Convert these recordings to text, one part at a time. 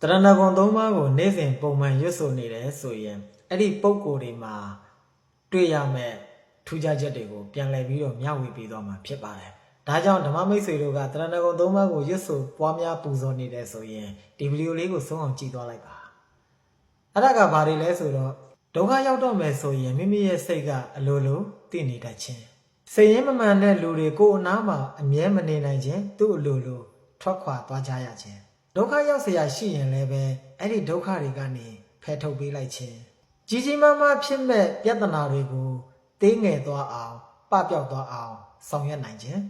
တရဏဂုံသုံးပါးကိုနေ့စဉ်ပုံမှန်ရွတ်ဆိုနေတယ်ဆိုရင်အဲ့ဒီပုံကိုယ်တွေမှာတွေ့ရမယ့်ထူးခြားချက်တွေကိုပြန်လည်ပြီးတော့မျှဝေပေးသွားမှာဖြစ်ပါတယ်။ဒါကြောင့်ဓမ္မမိတ်ဆွေတို့ကတရဏဂုံသုံးပါးကိုရွတ်ဆိုပွားများပူဇော်နေတယ်ဆိုရင်ဒီဗီဒီယိုလေးကိုဆုံးအောင်ကြည့်သွားလိုက်ပါ။အဲ့ဒါကဘာတွေလဲဆိုတော့ဒုက္ခရောက်တော့မယ်ဆိုရင်မိမိရဲ့စိတ်ကအလိုလိုတည်နေတတ်ခြင်းစိတ်ရင်းမမှန်တဲ့လူတွေကိုယ်အနားမှာအမြဲမနေနိုင်ခြင်းသူ့အလိုလိုထွက်ခွာသွားကြရခြင်း ဒုက္ခရောက်เสียရှိရင်လည်းပဲအဲ့ဒီဒုက္ခတွေကနေဖယ်ထုတ်ပေးလိုက်ခြင်းကြီးကြီးမားမားဖြစ်မဲ့ပြဿနာတွေကိုတင်းငယ်သွားအောင်ပပျောက်သွားအောင်ဆောင်ရွက်နိုင်ခြင်း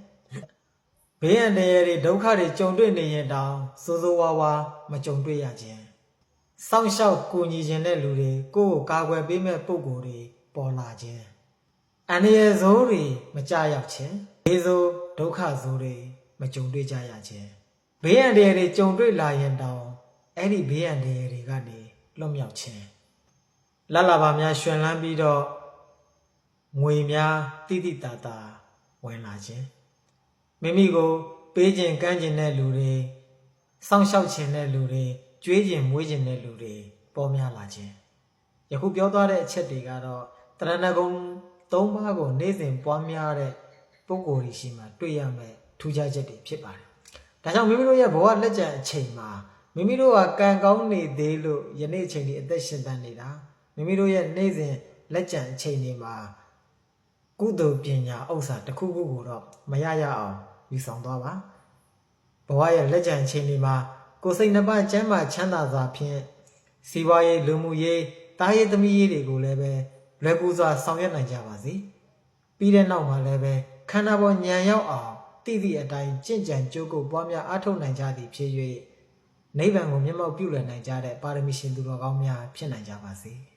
ဘေးအန္တရာယ်တွေဒုက္ခတွေကြုံတွေ့နေရင်တောင်စိုးစိုးဝါးဝါမကြုံတွေ့ရခြင်း စောင့်ရှောက်ကူညီခြင်းတဲ့လူတွေကိုယ့်ကိုကာကွယ်ပေးမဲ့ပုံကိုယ်တွေပေါ်လာခြင်းအန္တရာယ်ဆိုးတွေမကြရောက်ခြင်းဘေးဆိုးဒုက္ခဆိုးတွေမကြုံတွေ့ကြရခြင်း ဘေးအန္တရာယ်တွေကြုံတွေ့လာရင်တောင်အဲ့ဒီဘေးအန္တရာယ်တွေကနေလွတ်မြောက်ခြင်းလတ်လာပါများရှင်လန်းပြီးတော့ငွေများတိတိတသာဝင်လာခြင်းမိမိကို ပေးခြင်းကမ်းခြင်းတဲ့လူတွေစောင့်ရှောက်ခြင်းတဲ့လူတွေကြွေးခြင်းမွေးခြင်းတဲ့လူတွေပေါ်များလာခြင်းယခုပြောသွားတဲ့အချက်တွေကတော့တရဏဂုံ၃ပါးကို နေ့စဉ်ပွားများတဲ့ပုဂ္ဂိုလ်တွေရှိမှတွေ့ရမယ်ထူးခြားချက်တွေဖြစ်ပါတယ် ဒါကြောင့်မိမိတို့ရဲ့ဘဝလက်ကျန်အချိန်မှာမိမိတို့ကကံကောင်းနေသေးလို့ယနေ့အချိန်ဒီအသက်ရှင်တန်နေတာမိမိတို့ရဲ့နေ့စဉ်လက်ကျန်အချိန်တွေမှာကုသိုလ်ပညာဥစ္စာတစ်ခုခုကိုတော့မရရအောင်ယူဆောင်သွားပါဘဝရဲ့လက်ကျန်ချိန်တွေမှာကိုယ်စိတ်နှစ်ပါးကျမ်းမာချမ်းသာစွာဖြင့်စီးပွားရေးလူမှုရေးတားရေးသမီးရေးတွေကိုလည်းပဲလွယ်ကူစွာဆောင်ရွက်နိုင်ကြပါစေပြီးတဲ့နောက်မှာလည်းပဲခန္ဓာပေါ်ညံရောက်အောင် တည်သည့်အတိုင်းကြင့်ကြံကြိုးကိုပွားများအားထုတ်နိုင်ကြသည်ဖြစ်၍နိဗ္ဗာန်ကိုမျက်မှောက်ပြုလည်နိုင်ကြတဲ့ပါရမီရှင်သူတော်ကောင်းများဖြစ်နိုင်ကြပါစေ။